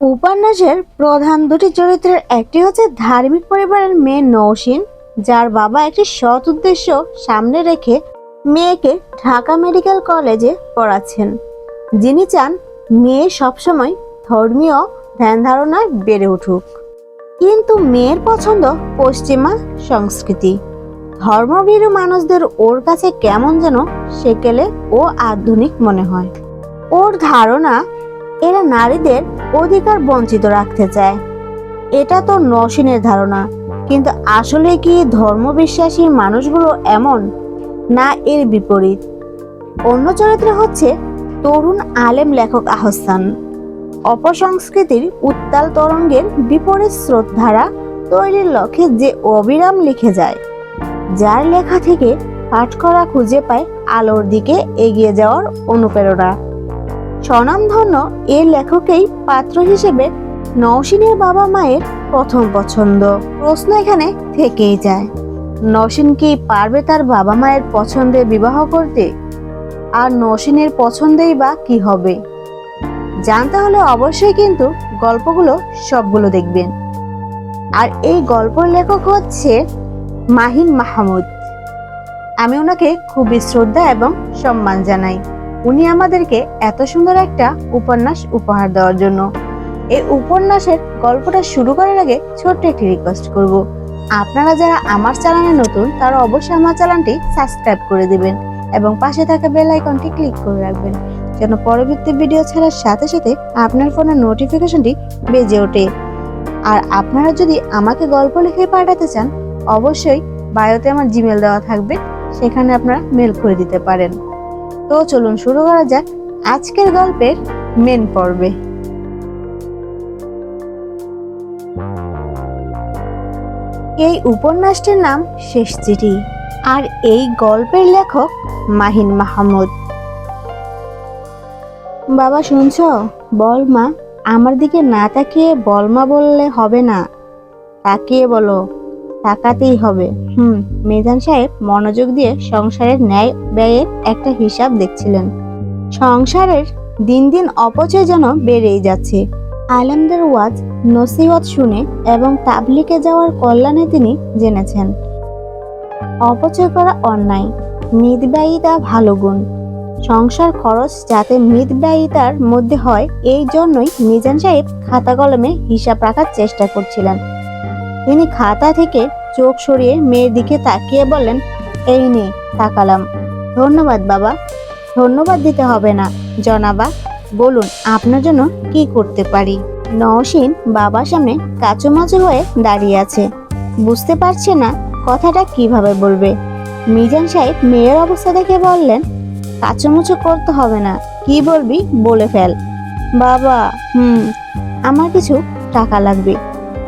উপন্যাসের প্রধান দুটি চরিত্রের একটি হচ্ছে ধার্মিক পরিবারের মেয়ে নৌসিন, যার বাবা একটি সৎ উদ্দেশ্য সামনে রেখে মেয়েকে ঢাকা মেডিকেল কলেজে পড়াচ্ছেন। যিনি চান মেয়ে সবসময় ধর্মীয় ধ্যান ধারণায় বেড়ে উঠুক। কিন্তু মেয়ের পছন্দ পশ্চিমা সংস্কৃতি। ধর্মভীরু মানুষদের ওর কাছে কেমন যেন সেকেলে ও আধুনিক মনে হয়। ওর ধারণা, এরা নারীদের অধিকার বঞ্চিত রাখতে চায়। এটা তো নসীনের ধারণা, কিন্তু আসলে কি ধর্মবিশ্বাসী মানুষগুলো এমন, না এর বিপরীত? অন্য চরিত্র হচ্ছে তরুণ আলেম লেখক আহসান। অপসংস্কৃতির উত্তাল তরঙ্গের বিপরীত স্রোতধারা তৈরির লক্ষ্যে যে অবিরাম লিখে যায়, যার লেখা থেকে পাঠ করা খুঁজে পায় আলোর দিকে এগিয়ে যাওয়ার অনুপ্রেরণা। স্বনামধন্য এই লেখকেই পাত্র হিসেবে নওশিনের বাবা মায়ের প্রথম পছন্দ। প্রশ্ন এখানে থেকেই যায়, নওশিন কি পারবে তার বাবা মায়ের পছন্দে বিবাহ করতে? আর নওশিনের পছন্দেই বা কি হবে? জানতে হলে অবশ্যই কিন্তু গল্পগুলো সবগুলো দেখবেন। আর এই গল্পের লেখক হচ্ছে মাহিন মাহমুদ। আমি ওনাকে খুবই শ্রদ্ধা এবং সম্মান জানাই। উনি আমাদেরকে এত সুন্দর একটা উপন্যাস উপহার দেওয়ার জন্য। এই উপন্যাসের গল্পটা শুরু করার আগে ছোট্ট একটি রিকোয়েস্ট করব। আপনারা যারা আমার চ্যানেলে নতুন, তারা অবশ্যই আমার চ্যানেলটি সাবস্ক্রাইব করে দিবেন এবং পাশে থাকা বেল আইকনটি ক্লিক করে রাখবেন, যেন পরবর্তী ভিডিও ছাড়ার সাথে সাথে আপনার ফোনের নোটিফিকেশনটি বেজে ওঠে। আর আপনারা যদি আমাকে গল্প লিখে পাঠাতে চান, অবশ্যই বায়োতে আমার জিমেল দেওয়া থাকবে, সেখানে আপনারা মেল করে দিতে পারেন। তো চলুন শুরু করা যাক আজকের গল্পের মেন পর্বে। এই উপন্যাসটির নাম শেষ চিঠি আর এই গল্পের লেখক মাহিন মাহমুদ। বাবা শুনছ? বল মা, আমার দিকে না তাকিয়ে বল মা বললে হবে না। তাকিয়ে বলো। তাকাতেই হবে। হুম, মেজান সাহেব মনোযোগ দিয়ে সংসারের ন্যায় ব্যয়ের একটা হিসাব দেখছিলেন। সংসারের দিন দিন অপচয় যেন বেড়েই যাচ্ছে। আলেমদের ওয়াজ, নসিহত শুনে এবং তাবলিকে যাওয়ার কল্যাণে তিনি জেনেছেন। অপচয় করা অন্যায় মিতব্যয়িতা ভালো গুণ। সংসার খরচ যাতে মিতব্যয়িতার মধ্যে হয়, এই জন্যই মিজান সাহেব খাতা কলমে হিসাব রাখার চেষ্টা করছিলেন। তিনি খাতা থেকে চোখ সরিয়ে মেয়ের দিকে তাকিয়ে বললেন, এই নে, তাকালাম। ধন্যবাদ বাবা। ধন্যবাদ দিতে হবে না। জনাবা, বলুন, আপনার জন্য কি করতে পারি? নওশিন বাবার সামনে কাচুমাচু হয়ে দাঁড়িয়ে আছে। বুঝতে পারছে না, কথাটা কীভাবে বলবে? মিজান সাহেব মেয়ের অবস্থা দেখে বললেন, কাচুমুচু করতে হবে না। কি বলবি বলে ফেল। বাবা, হুম, আমার কিছু টাকা লাগবে।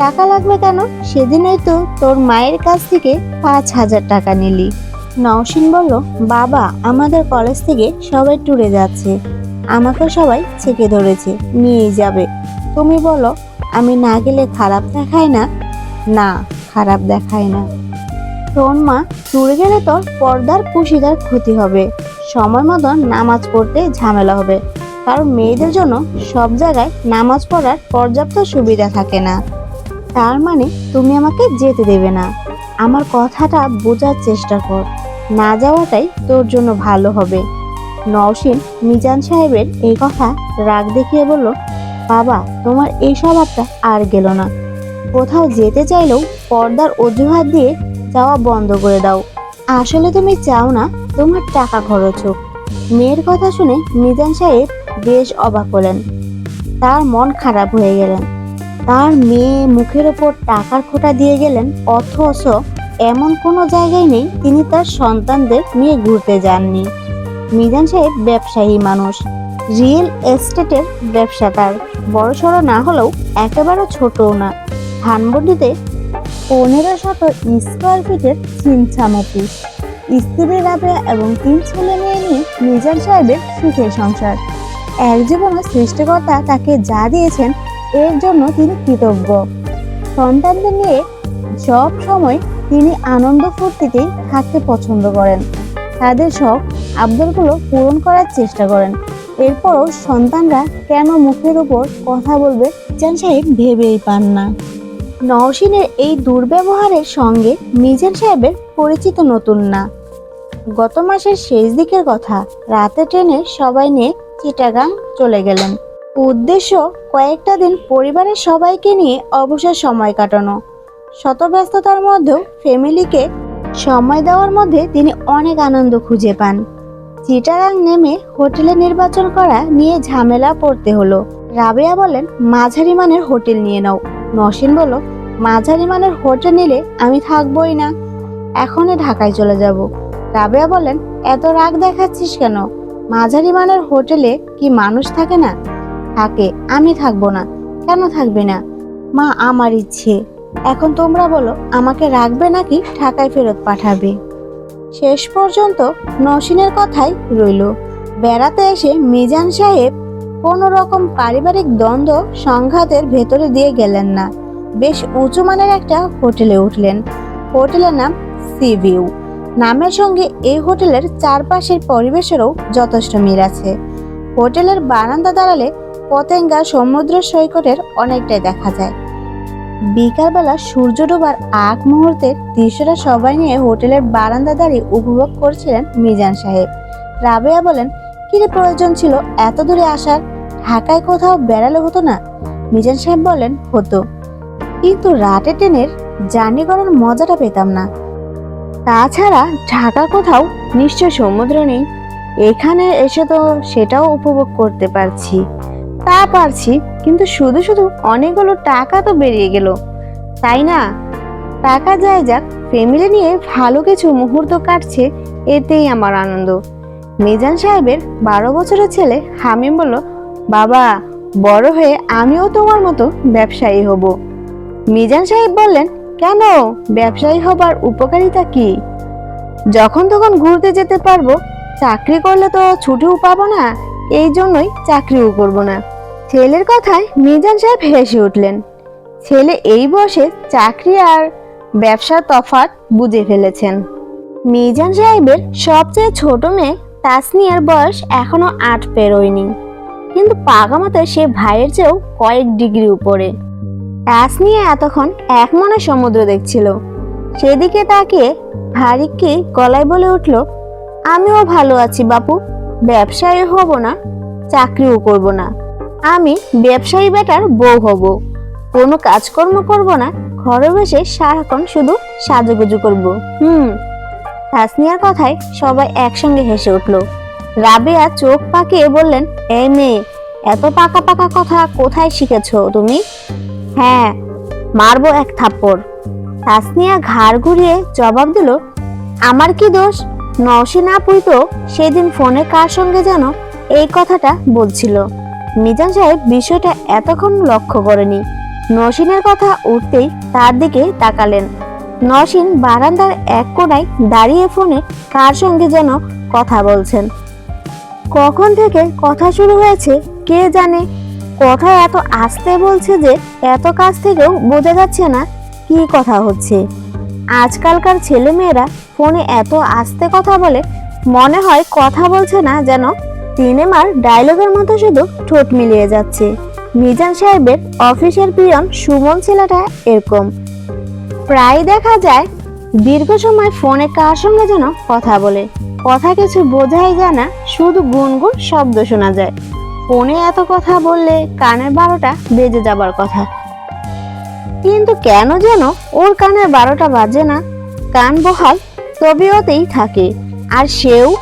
টাকা লাগবে কেন? সেদিনই তো তোর মায়ের কাছ থেকে পাঁচ হাজার টাকা নিলি। নওশিন বলল, বাবা, আমাদের কলেজ থেকে সবাই ট্যুরে যাচ্ছে। আমাকে সবাই ছেকে ধরেছে, নিয়েই যাবে। তুমি বলো, আমি না গেলে খারাপ দেখায় না? না, খারাপ দেখায় না। তোর মা, ট্যুরে গেলে তোর পর্দার পুশিদার ক্ষতি হবে। সময় মতন নামাজ পড়তে ঝামেলা হবে। কারণ মেয়েদের জন্য সব জায়গায় নামাজ পড়ার পর্যাপ্ত সুবিধা থাকে না। তার মানে তুমি আমাকে যেতে দেবে না। আমার কথাটা বোঝার চেষ্টা কর। না যাওয়াটাই তোর জন্য ভালো হবে। নওশিন মিজান সাহেবের এই কথা রাগ দেখিয়ে বলল, বাবা, তোমার এই স্বভাবটা আর গেল না। কোথাও যেতে চাইলেও পর্দার অজুহাত দিয়ে যাওয়া বন্ধ করে দাও। আসলে তুমি চাও না তোমার টাকা খরচ হোক। মেয়ের কথা শুনে মিজান সাহেব বেশ অবাক হলেন। তার মন খারাপ হয়ে গেলেন। তার মেয়ে মুখের ওপর টাকার খোটা দিয়ে গেলেন, অথচ এমন কোনো জায়গায় নেই তিনি তার সন্তানদের নিয়ে ঘুরতে যাননি। মিজান সাহেব ব্যবসায়ী মানুষ, রিয়েল এস্টেটের ব্যবসা তার বড়সড় না হলেও একেবারে ছোটও না। ধানবন্ডিতে পনেরো শত স্কোয়ার ফিটের অফিস স্ত্রী রাবেয়া এবং তিন ছেলে মেয়ে নিয়ে মিজান সাহেবের সুখের সংসার। এক জীবনে সৃষ্টিকর্তা তাকে যা দিয়েছেন এর জন্য তিনি কৃতজ্ঞ। সন্তানদের নিয়ে সব সময় তিনি আনন্দ ফুর্তিতেই থাকতে পছন্দ করেন। তাদের শখ, আবদারগুলো পূরণ করার চেষ্টা করেন। এরপরও সন্তানরা কেন মুখের ওপর কথা বলবে মিজান সাহেব ভেবেই পান না। নওশিনের এই দুর্ব্যবহারের সঙ্গে মিজান সাহেবের পরিচিত নতুন না। গত মাসের শেষ দিকের কথা, রাতে ট্রেনে সবাই নিয়ে চিটাগাং চলে গেলেন। উদ্দেশ্য কয়েকটা দিন পরিবারের সবাইকে নিয়ে অবসর সময় কাটানো। শত ব্যস্ততার মধ্যেও ফ্যামিলিকে সময় দেওয়ার মধ্যে তিনি অনেক আনন্দ খুঁজে পান। চিটাগাং নেমে হোটেলে নির্বাচন করা নিয়ে ঝামেলা পড়তে হলো। রাবেয়া বলেন, মাঝারি মানের হোটেল নিয়ে নাও। নসীন বলল, মাঝারি মানের হোটেল নিলে আমি থাকবোই না। এখনই ঢাকায় চলে যাব। রাবেয়া বলেন, এত রাগ দেখাচ্ছিস কেন? মাঝারি মানের হোটেলে কি মানুষ থাকে না? থাকে, আমি থাকব না। কেন থাকবে না? মা, আমার ইচ্ছে। এখন তোমরা বলো, আমাকে রাখবে নাকি ঢাকায় ফেরত পাঠাবে? শেষ পর্যন্ত নসীনের কথাই রইল। বেড়াতে এসে মিজান সাহেব কোনো রকম পারিবারিক দ্বন্দ্ব, সংঘাতের ভেতরে দিয়ে গেলেন না। বেশ উঁচু মানের একটা হোটেলে উঠলেন। হোটেলের নাম সি ভিউ। নামের সঙ্গে এই হোটেলের চারপাশের পরিবেশেরও যথেষ্ট মিল আছে। হোটেলের বারান্দা দাঁড়ালে পতেঙ্গা সমুদ্র সৈকতের অনেকটাই দেখা যায়। বিকালবেলা সূর্য ডোবার আগ মুহূর্তের দৃশ্যটা সবাই নিয়ে হোটেলের বারান্দা দাঁড়িয়ে উপভোগ করছিলেন মিজান সাহেব। রাবেয়া বলেন, কিরে, প্রয়োজন ছিল এত দূরে আসার? ঢাকায় কোথাও বেড়ালে হতো না? মিজান সাহেব বলেন, হতো। কিন্তু রাতে ট্রেনের জার্নি করার মজাটা পেতাম না। তাছাড়া ঢাকা কোথাও নিশ্চয় সমুদ্র নেই। এখানে এসে তো সেটাও উপভোগ করতে পারছি। তা পারছি, কিন্তু শুধু শুধু অনেকগুলো টাকা তো বেরিয়ে গেল। তাই না? টাকা যায় যাক ফ্যামিলি নিয়ে ভালো কিছু মুহূর্ত কাটছে, এতেই আমার আনন্দ। মিজান সাহেবের বারো বছরের ছেলে হামিম বলল, বাবা, বড় হয়ে আমিও তোমার মতো ব্যবসায়ী হব। মিজান সাহেব বললেন, কেন? ব্যবসায়ী হবার উপকারিতা কি? যখন তখন ঘুরতে যেতে পারব, চাকরি করলে তো ছুটিও পাবো না, এই জন্যই চাকরিও করব না। ছেলের কথায় মিজান সাহেব হেসে উঠলেন। ছেলে এই বয়সে চাকরি আর ব্যবসার তফাৎ বুঝে ফেলেছেন। মিজান সাহেবের সবচেয়ে ছোট মেয়ে তাসনিয়ার বয়স এখনও আট পেরোয়নি। কিন্তু পাগামাতে সে ভাইয়ের চেয়েও কয়েক ডিগ্রি উপরে। তাসনিয়া এতক্ষণ এক মনে সমুদ্র দেখছিল। সেদিকে তাকিয়ে ভারিককে গলায় বলে উঠল, আমিও ভালো আছি বাপু, ব্যবসায় হব না, চাকরিও করব না। আমি ব্যবসায়ী বেটার বউ হব। কোনো কাজকর্ম করব না, ঘরে বসে সারাক্ষণ শুধু সাজুগুজু করব। হুম, তাসনিয়ার কথায় সবাই একসঙ্গে হেসে উঠল। রাবেয়া চোখ পাকিয়ে বললেন, এই মেয়ে, এত পাকা পাকা কথা কোথায় শিখেছ তুমি? হ্যাঁ মারবো এক থাপ্পড়। তাসনিয়া ঘাড় ঘুরিয়ে জবাব দিল, আমার কি দোষ? নওশিন আপুই তো সেদিন ফোনে কার সঙ্গে যেন এই কথাটা বলছিল? মিজান সাহেব বিষয়টা এতক্ষণ লক্ষ্য করেনি। নসীনের কথা উঠতেই তার দিকে তাকালেন। নসীন বারান্দার এক কোণায় দাঁড়িয়ে ফোনে কার সঙ্গে যেন কথা বলছেন। কখন থেকে কথা শুরু হয়েছে কে জানে? কথা এত আস্তে বলছে যে এত কাছ থেকেও বোঝা যাচ্ছে না কি কথা হচ্ছে। আজকালকার ছেলেমেয়েরা ফোনে এত আস্তে কথা বলে মনে হয় কথা বলছে না যেন সিনেমার ডায়লগের মতো শুধু ঠোঁট মিলিয়ে যাচ্ছে। মিজান সাহেবের অফিসের পিয়ন সুমন ছেলেটা এরকম। প্রায় দেখা যায়, দীর্ঘ সময় ফোনে কার সঙ্গে যেন কথা বলে। কথা কিছু বোঝাই যায় না, শুধু গুনগুন শব্দ শোনা যায়। ফোনে এত কথা বললে কানের বারোটা বেজে যাবার কথা। কিন্তু কেন যেন ওর কানের বারোটা বাজে না? কান বহাল তবিয়তেই থাকে। আর সেও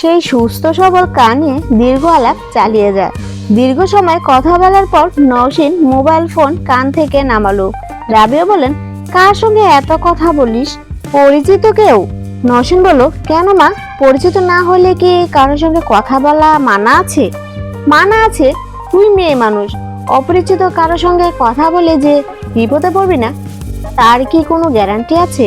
সেই সুস্থ সবল কানে দীর্ঘ আলাপ চালিয়ে যায়। দীর্ঘ সময় কথা বলার পর নওশিন মোবাইল ফোন কান থেকে নামালো। রাবিও বলেন কার সঙ্গে এত কথা বলিস? পরিচিত কেউ? নওশিন বলল, কেন মা? পরিচিত না হলে কি কারোর সঙ্গে কথা বলা মানা আছে? মানা আছে? তুই মেয়ে মানুষ। অপরিচিত কারোর সঙ্গে কথা বলে যে বিপদে পড়বি না, তার কি কোনো গ্যারান্টি আছে?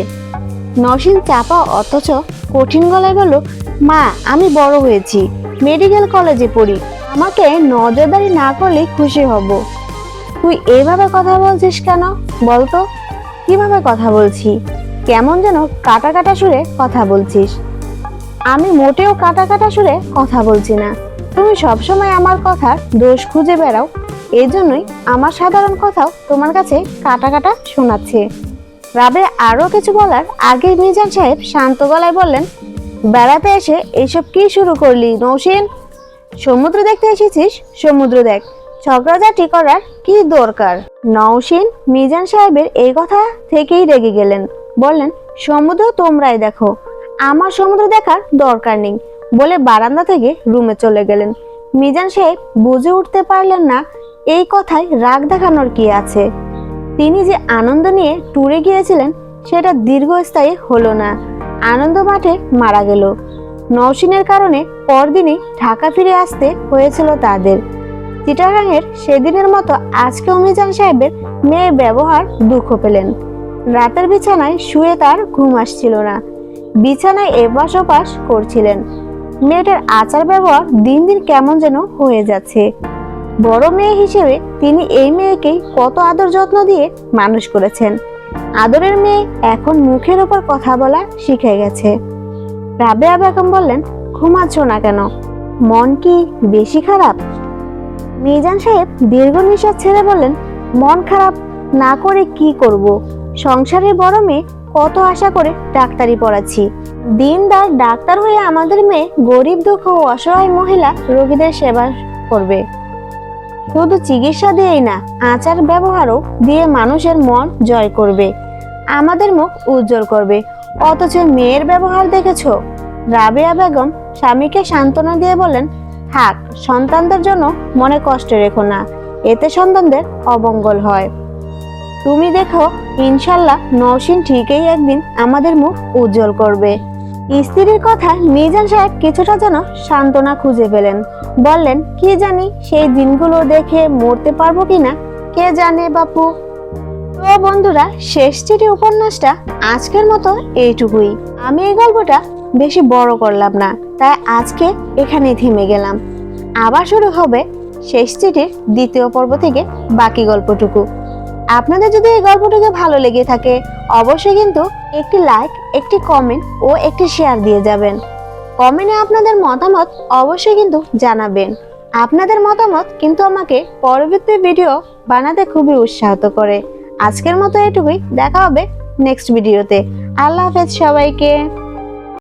নসীন চাপা অথচ কঠিন গলায় বলল মা, আমি বড় হয়েছি। মেডিকেল কলেজে পড়ি। আমাকে নজরদারি না করলে খুশি হব। তুই এভাবে কথা বলছিস কেন? বলতো কীভাবে কথা বলছি? কেমন যেন কাটা কাটা সুরে কথা বলছিস। আমি মোটেও কাটা কাটা সুরে কথা বলছি না। তুমি সবসময় আমার কথার দোষ খুঁজে বেড়াও। এই জন্যই আমার সাধারণ কথাও তোমার কাছে কাটা কাটা শোনাচ্ছে। রাবে আরও কিছু বলার আগে মিজান সাহেব শান্ত গলায় বললেন বেড়াতে এসে এইসব কি শুরু করলি, নৌসিন? সমুদ্র দেখতে এসেছিস? সমুদ্র দেখ। ঝগড়াঝাটি করার, কি দরকার? নওশিন মিজান সাহেবের এই কথা থেকেই রেগে গেলেন। বললেন, সমুদ্র তোমরাই দেখো। আমার সমুদ্র দেখার দরকার নেই। বলে বারান্দা থেকে রুমে চলে গেলেন। মিজান সাহেব বুঝে উঠতে পারলেন না, এই কথায় রাগ দেখানোর কি আছে? তিনি যে আনন্দ নিয়ে ট্যুরে গিয়েছিলেন, সেটা দীর্ঘস্থায়ী হলো না। আনন্দ মাঠে মারা গেল। নওশিনের কারণে পরদিনই ঢাকা ফিরে আসতে হয়েছিল তাদের। চিটাগাংয়ের সেদিনের মতো আজকেও মিজান সাহেবের মেয়ের ব্যবহার দুঃখ পেলেন। রাতের বিছানায় শুয়ে তার ঘুম আসছিল না। বিছানায় এপাশ ওপাশ করছিলেন। মেয়েটার আচার ব্যবহার দিন দিন কেমন যেন হয়ে যাচ্ছে। বড় মেয়ে হিসেবে তিনি এই মেয়েকেই কত আদর যত্ন দিয়ে মানুষ করেছেন। আদরের মেয়ে এখন মুখের ওপর কথা বলা শিখে গেছে। রাবেয়া বেগম বললেন, ঘুমাচ্ছ না কেন? মন কি বেশি খারাপ? মিজান সাহেব দীর্ঘ নিঃশ্বাস ছেড়ে বললেন, মন খারাপ না করে কি করব? সংসারে বড় মেয়ে, কত আশা করে ডাক্তারি পড়াচ্ছি। দিনদার ডাক্তার হয়ে আমাদের মেয়ে গরিব দুঃখ ও অসহায় মহিলা রোগীদের সেবা করবে। শুধু চিকিৎসা দিয়েই না, আচার ব্যবহারও দিয়ে মানুষের মন জয় করবে। আমাদের মুখ উজ্জ্বল করবে। অথচ মেয়ের ব্যবহার দেখেছ? রাবেয়া বেগম স্বামীকে সান্ত্বনা দিয়ে বলেন থাক, সন্তানদের জন্য মনে কষ্ট রেখো না। এতে সন্তানদের অবঙ্গল হয়। তুমি দেখো, ইনশাল্লাহ নওশিন ঠিকই একদিন আমাদের মুখ উজ্জ্বল করবে। স্ত্রীর কথা মিজান সাহেব কিছুটা যেন সান্ত্বনা খুঁজে পেলেন। বললেন, কি জানি সেই দিনগুলো দেখে মরতে পারব কিনা? কে জানে বাপু? তো বন্ধুরা, শেষ চিঠি উপন্যাসটা আজকের মতো এইটুকুই। আমি এই গল্পটা বেশি বড় করলাম না, তাই আজকে এখানে থেমে গেলাম। আবার শুরু হবে শেষ চিঠির দ্বিতীয় পর্ব থেকে বাকি গল্পটুকু। আপনাদের যদি এই গল্পটুকু ভালো লেগে থাকে, অবশ্যই কিন্তু একটি লাইক একটি কমেন্ট ও একটি শেয়ার দিয়ে যাবেন। কমেন্টে আপনাদের মতামত অবশ্যই কিন্তু জানাবেন। আপনাদের মতামত কিন্তু আমাকে পরবর্তী ভিডিও বানাতে খুবই উৎসাহিত করে। আজকের মতো এটুকুই, দেখা হবে নেক্সট ভিডিওতে আল্লাহ হাফেজ সবাইকে।